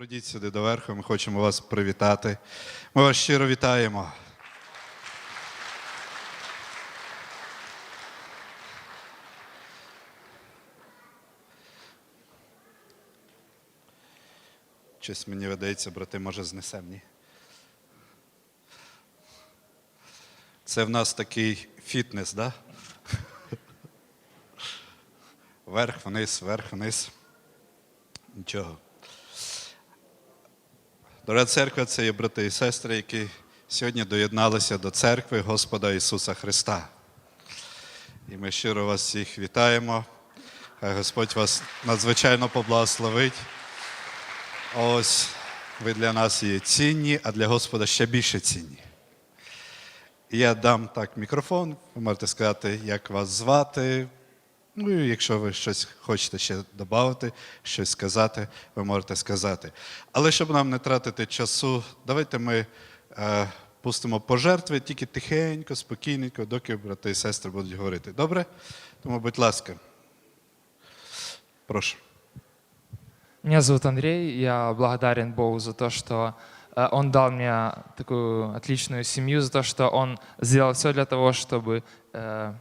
Пройдіть сюди доверху, ми хочемо вас привітати. Ми вас щиро вітаємо. Щось мені видається, брати, може, знесем, ні? Це в нас такий фітнес, да? Вверх, вниз, вверх, вниз. Нічого. Дорога церква, це є брати і сестри, які сьогодні доєдналися до церкви Господа Ісуса Христа. І ми щиро вас всіх вітаємо. Хай Господь вас надзвичайно поблагословить. Ось ви для нас є цінні, а для Господа ще більше цінні. Я дам так мікрофон, ви можете сказати, як вас звати. Ну, і якщо ви щось хочете ще додати, щось сказати, ви можете сказати. Але щоб нам не тратити часу, давайте ми е, пустимо пожертви тільки тихенько, спокійненько, доки брати і сестри будуть говорити. Добре? Тому, будь ласка. Прошу. Меня зовут Андрей, я благодарен Богу за то, что э, Он дал мне такую отличную семью, за то, что Он сделал все для того, чтобы э,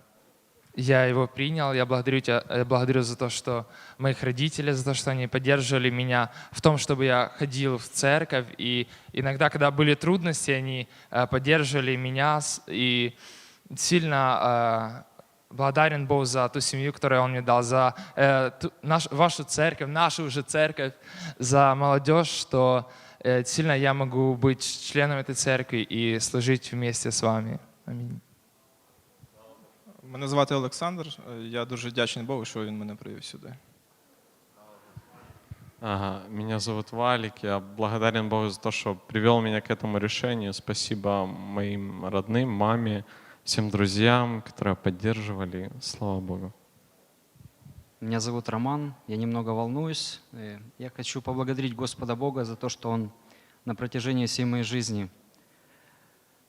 я его принял. Я благодарю, тебя, я благодарю за то, что моих родителей, за то, что они поддерживали меня в том, чтобы я ходил в церковь. И иногда, когда были трудности, они э, поддерживали меня и сильно э, благодарен Богу за ту семью, которую Он мне дал, за э, ту- наш, вашу церковь, нашу уже церковь, за молодежь, что э, сильно я могу быть членом этой церкви и служить вместе с вами. Аминь. Мене звати Олександр. Я дуже вдячний Богу, що він мене привів сюди. Ага, меня зовут Валик. Я благодарен Богу за то, что привел меня к этому решению. Спасибо моим родным, маме, всем друзьям, которые поддерживали. Слава Богу. Меня зовут Роман, я немного волнуюсь. Я хочу поблагодарить Господа Бога за то, что Он на протяжении всей моей жизни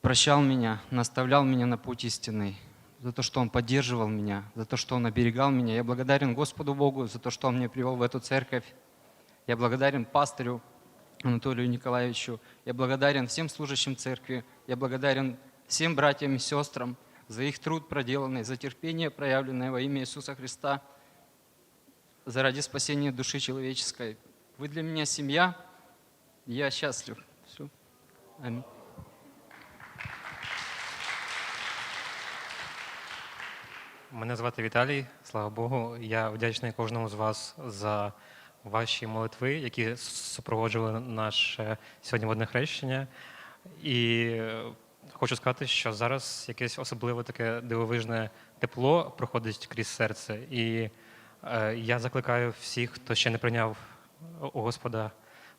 прощал меня, наставлял меня на путь истинный, за то, что Он поддерживал меня, за то, что Он оберегал меня. Я благодарен Господу Богу за то, что Он меня привел в эту церковь. Я благодарен пастырю Анатолию Николаевичу. Я благодарен всем служащим церкви. Я благодарен всем братьям и сестрам за их труд проделанный, за терпение, проявленное во имя Иисуса Христа – заради спасения души человеческой. Вы для меня семья, я счастлив. Все. Аминь. Мене звати Віталій. Слава Богу. Я вдячний кожному з вас за ваші молитви, які супроводжували наше сьогодні водне хрещення. І е, хочу сказати, що зараз якесь особливе таке дивовижне тепло проходить крізь серце. І е, я закликаю всіх, хто ще не прийняв у Господа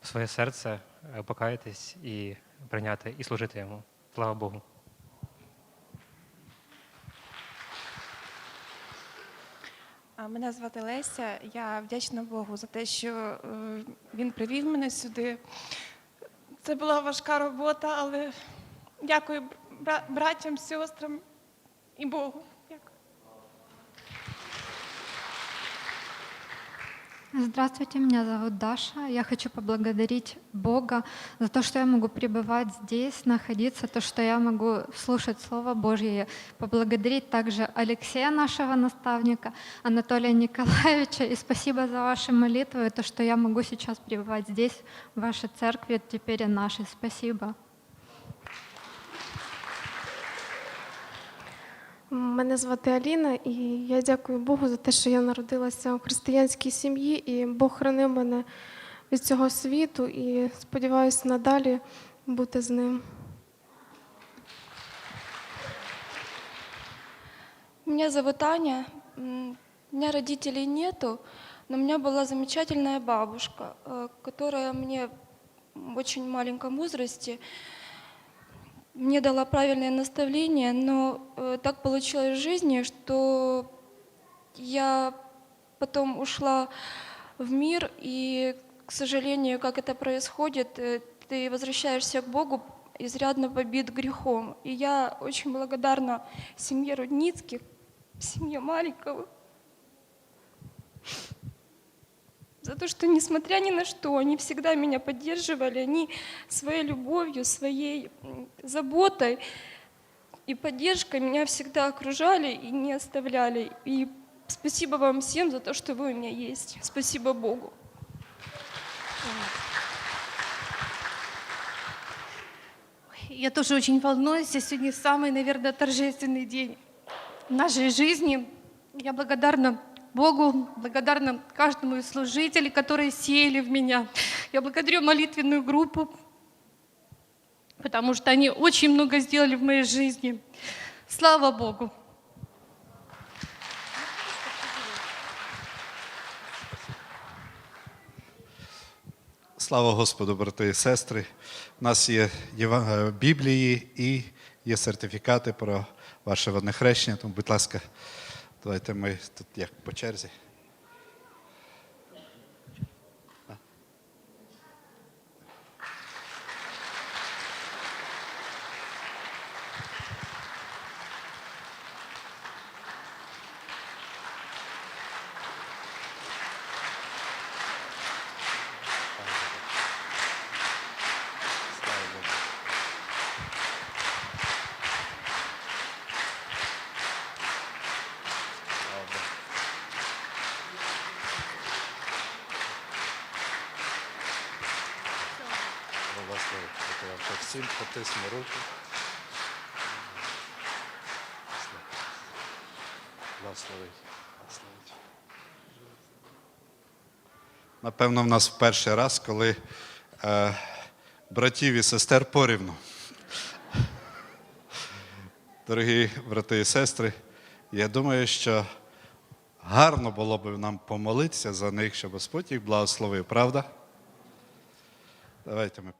в своє серце, е, покаятись і прийняти, і служити йому. Слава Богу. Мене звати Леся. Я вдячна Богу за те, що е, він привів мене сюди. Це була важка робота, але дякую бра- братям, сестрам і Богу. Дякую. Здравствуйте, меня зовут Даша. Я хочу поблагодарить Бога за то, что я могу пребывать здесь, находиться, то, что я могу слушать Слово Божье. Поблагодарить также Алексея, нашего наставника, Анатолия Николаевича. И спасибо за ваши молитвы, и то, что я могу сейчас пребывать здесь, в вашей церкви, теперь и нашей. Спасибо. Мене звати Аліна, і я дякую Богу за те, що я народилася у християнській сім'ї, і Бог хранив мене від цього світу і сподіваюся надалі бути з ним. Меня зовут Аня. У меня родителей нету, но у меня была замечательная бабушка, э, которая мне в очень маленьком возрасте мне дала правильное наставление, но э, так получилось в жизни, что я потом ушла в мир, и, к сожалению, как это происходит, э, ты возвращаешься к Богу изрядно побит грехом. И я очень благодарна семье Рудницких, семье Маликовых. за то, что, несмотря ни на что, они всегда меня поддерживали, они своей любовью, своей заботой и поддержкой меня всегда окружали и не оставляли. И спасибо вам всем за то, что вы у меня есть. Спасибо Богу. Я тоже очень волнуюсь. Сегодня самый, наверное, торжественный день в нашей жизни. Я благодарна Богу, благодарна каждому из служителей, которые сеяли в меня. Я благодарю молитвенную группу, потому что они очень много сделали в моей жизни. Слава Богу! Слава Господу, брати і сестри. У нас є е, Біблії і є сертифікати про ваше водне хрещення. Тому, будь ласка, давайте ми тут як по черзі. Всім потисну руку. Напевно, в нас перший раз, коли е, братів і сестер порівну. Дорогі брати і сестри, я думаю, що гарно було б нам помолитися за них, щоб Господь їх благословив, правда? Давайте ми